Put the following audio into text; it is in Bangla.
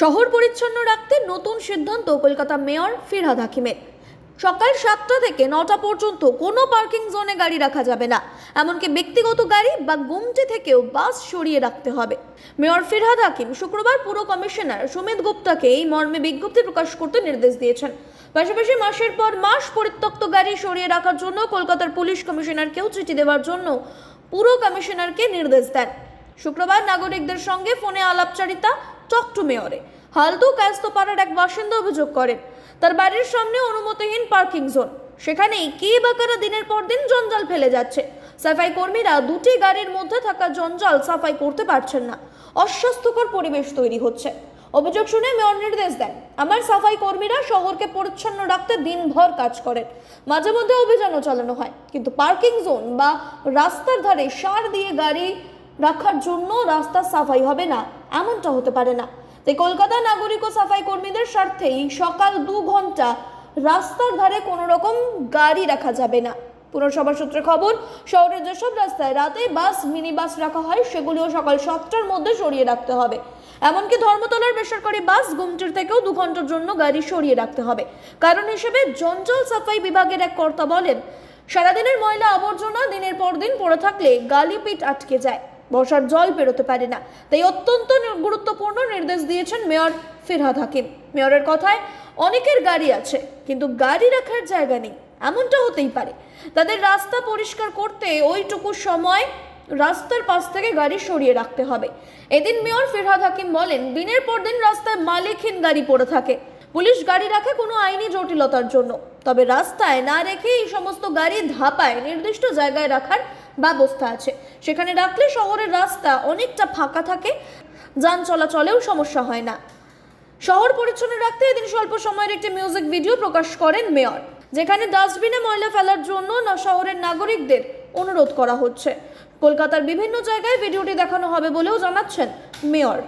শহর পরিচ্ছন্ন রাখতে নতুন সিদ্ধান্ত কলকাতা মেয়র ফিরহাদ হাকিমের। সকাল সাতটা থেকে নটা পর্যন্ত কোনো পার্কিং জোনে গাড়ি রাখা যাবে না। এমনকি ব্যক্তিগত গাড়ি বা গুমটি থেকেও বাস সরিয়ে রাখতে হবে। মেয়র ফিরহাদ হাকিম শুক্রবার পুর কমিশনার সুমিত গুপ্তাকে এই মর্মে বিজ্ঞপ্তি প্রকাশ করতে নির্দেশ দিয়েছেন। পাশাপাশি মাসের পর মাস পরিত্যক্ত গাড়ি সরিয়ে রাখার জন্য কলকাতার পুলিশ কমিশনারকেও চিঠি দেওয়ার জন্য পুর কমিশনারকে নির্দেশ দেন। শুক্রবার নাগরিকদের সঙ্গে ফোনে আলাপচারিতা টক টু মেয়রে হালদু কায়স্তপাড়ার এক বাসিন্দা অভিযোগ করেন, তার বাড়ির সামনে অনুমতিহীন পার্কিং জোন সেখানেই কে বা কারা দিনের পর দিন জঞ্জাল ফেলে যাচ্ছে। সাফাই কর্মীরা দুটি গাড়ির মধ্যে থাকা জঞ্জাল সাফাই করতে পারছেন না। অস্বাস্থ্যকর পরিবেশ তৈরি হচ্ছে। অভিযোগ শুনে মেয়র নির্দেশ দেন, আমার সাফাই কর্মীরা শহরকে পরিচ্ছন্ন রাখতে দিনভর কাজ করেন। মাঝে মধ্যে অভিযানও চালানো হয়। কিন্তু পার্কিং জোন বা রাস্তার ধারে সার দিয়ে গাড়ি রাখার জন্য রাস্তা সাফাই হবে না। এমনটা হতে পারে না। তাই কলকাতা নাগরিক ও সাফাই কর্মীদের স্বার্থেই সকাল দু ঘণ্টা রাস্তার ধারে কোনো রকম গাড়ি রাখা যাবে না। পুরসভা সূত্রে খবর, শহরের যেসব রাস্তায় রাতে বাস মিনি বাস রাখা হয়, সেগুলিও সকাল সাতটার মধ্যে সরিয়ে রাখতে হবে। এমনকি ধর্মতলার বেসরকারি বাস গুমটির থেকেও দু ঘণ্টার জন্য গাড়ি সরিয়ে রাখতে হবে। কারণ হিসেবে জঞ্জল সাফাই বিভাগের এক কর্তা বলেন, সারাদিনের ময়লা আবর্জনা দিনের পর দিন পড়ে থাকলে গালিপিট আটকে যায়। বর্ষার জল পেরোতে পারে না। তাই অত্যন্ত গুরুত্বপূর্ণ নির্দেশ দিয়েছেন মেয়র ফিরহাদ হাকিম। মেয়রের কথায়, অনেকের গাড়ি আছে, কিন্তু গাড়ি রাখার জায়গা নেই। এমনটা হতেই পারে। তাদের রাস্তা পরিষ্কার করতে ওইটুকু সময় রাস্তার পাশ থেকে গাড়ি সরিয়ে রাখতে হবে। এদিন মেয়র ফিরহাদ হাকিম বলেন, দিনের পর দিন রাস্তায় মালিকহীন গাড়ি পড়ে থাকে। পুলিশ গাড়ি রাখে কোনো আইনি জটিলতার জন্য। তবে রাস্তায় না রেখে এই সমস্ত গাড়ি ধাপায় নির্দিষ্ট জায়গায় রাখার ব্যবস্থা আছে। সেখানে রাখলে শহরের রাস্তা অনেকটা ফাঁকা থাকে, যান চলাচলেও সমস্যা হয় না। শহর পরিচ্ছন্ন রাখতে এদিন স্বল্প সময়ের একটি মিউজিক ভিডিও প্রকাশ করেন মেয়র, যেখানে ডাস্টবিনে ময়লা ফেলার জন্য না শহরের নাগরিকদের অনুরোধ করা হচ্ছে। কলকাতার বিভিন্ন জায়গায় ভিডিওটি দেখানো হবে বলেও জানাচ্ছেন মেয়র।